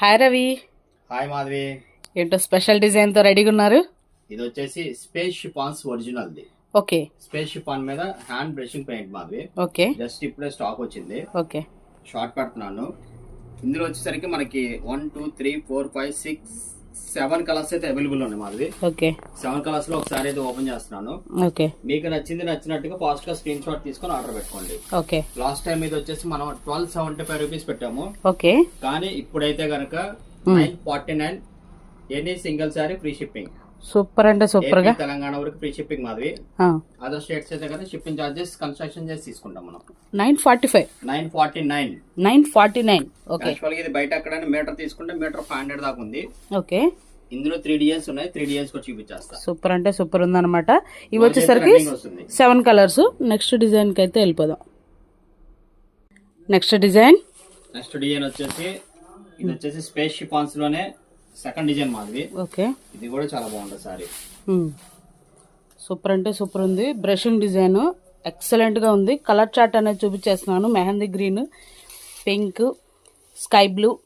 Hi Ravi. Hi Madhavi. ఏంటో special డిజైన్తో రెడీగా ఉన్నారు? ఇది వచ్చేసి space chiffons original the okay. Space chiffon మీద hand brushing paint Madhavi. Okay. Just ఇప్పుడే స్టాక్ వచ్చింది. ఓకే. షార్ట్ పెడుతున్నాను. ఇందులో వచ్చేసరికి మనకి one two three four five six seven colours అయితే అవైలబుల్ ఉన్నాయి మాధవి. ఓకే. సెవెన్ కలర్స్లో ఒకసారి అయితే ఓపెన్ చేస్తున్నాను. ఓకే. మీకు నచ్చింది నచ్చినట్టుగా ఫాస్ట్గా స్క్రీన్ షాట్ తీసుకొని ఆర్డర్ పెట్టుకోండి. ఓకే. లాస్ట్ టైం ఇది వచ్చేసి మనం ట్వెల్వ్ సెవెంటీ ఫైవ్ రూపీస్ పెట్టాము. ఓకే. కానీ ఇప్పుడైతే గనక nine forty nine any single sari free shipping. Super అంటే సూపర్గా. తెలంగాణ వరకు free shipping Madhavi other states అయితే కదా షిప్పింగ్ చార్జెస్ కన్స్ట్రక్షన్ చేసి తీసుకుంటాం మనం. Nine forty five. Nine forty nine. Nine forty nine. Okay. Actual ఇది బయట ఎక్కడైనా మీటర్ తీసుకుంటే మీటర్ ఫైవ్ హండ్రెడ్ దాకా ఉంది. ఓకే. ఇందులో త్రీ డిజైన్స్ ఉన్నాయి త్రీ డిజైన్స్ కూడా చూపించేస్తా. సూపర్ అంటే సూపర్ ఉందన్నమాట. ఇవి వచ్చేసరికి సెవెన్ కలర్స్ నెక్స్ట్ డిజైన్కి అయితే వెళ్ళిపోదాం. నెక్స్ట్ డిజైన్ నెక్స్ట్ డిజైన్ వచ్చేసి ఇది వచ్చేసి స్పేస్ షిపాన్స్లోనే సెకండ్ డిజైన్ మాది ఓకే. ఇది కూడా చాలా బాగుంటుంది సారీ. సూపర్ అంటే సూపర్ ఉంది. బ్రషింగ్ డిజైన్ ఎక్సలెంట్గా ఉంది. కలర్ చార్ట్ అనేది చూపించేస్తున్నాను. Mehndi green pink sky blue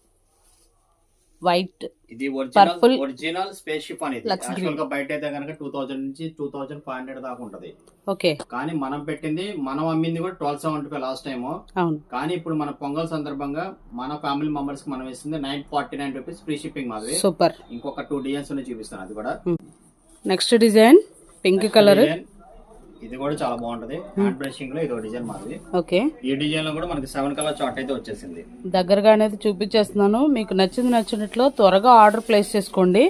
white ఇది original Purple. Original space ship అనేది. Lux యాక్చువల్గా బయట అయితే కనుక టూ థౌసండ్ నుంచి టూ థౌసండ్ ఫైవ్ హండ్రెడ్ దాకా ఉంటది. ఓకే. కానీ మనం పెట్టింది మనం అమ్మింది కూడా twelve seventy five last time అవును. కానీ ఇప్పుడు మన పొంగల్ సందర్భంగా మన ఫ్యామిలీ మెంబర్స్కి మనం ఇస్తుంది nine forty nine rupees free shipping మాది సూపర్. ఇంకొక టూ డిజైన్స్ చూపిస్తాను అది కూడా. నెక్స్ట్ డిజైన్ పింక్ కలర్ ఇది కూడా చాలా బాగుంటది. హ్యాండ్ బ్రషింగ్లో ఇది డిజైన్ మాది. ఓకే. ఈ డిజైన్లో కూడా మనకి సెవెన్ కలర్ చార్ట్ అయితే వచ్చేసింది. దగ్గరగా అనేది చూపించేస్తున్నాను. మీకు నచ్చింది నచ్చినట్లు త్వరగా ఆర్డర్ ప్లేస్ చేసుకోండి.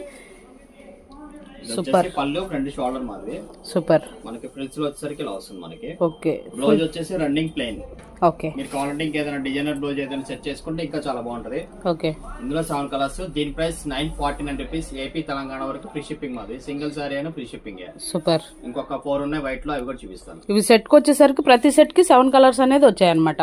వచ్చేసి పళ్ళు ఫ్రంట్ షోల్డర్ మాది సూపర్. మనకి ఫ్రిల్స్లో వచ్చేసరికి ఇలా వస్తుంది మనకి. ఓకే. బ్లౌజ్ వచ్చేసి రన్నింగ్ ప్లెయిన్ ఓకే. మీరు కావాలంటే ఇంకేదైనా డిజైనర్ బ్లౌజ్ ఏదైనా సెట్ చేసుకుంటే ఇంకా చాలా బాగుంటది. ఓకే. ఇందులో సెవెన్ కలర్స్ దీని price nine forty nine rupees AP Telangana వరకు ఫ్రీ షిప్పింగ్ మాది. సింగిల్ సారీ అయినా ఫ్రీ షిప్పింగ్ సూపర్. ఇంకొక ఫోర్ ఉన్నాయి వైట్లో అవి కూడా చూపిస్తాను. ఇవి సెట్కి వచ్చేసరికి ప్రతి సెట్కి సెవెన్ కలర్స్ అనేది వచ్చాయన్నమాట.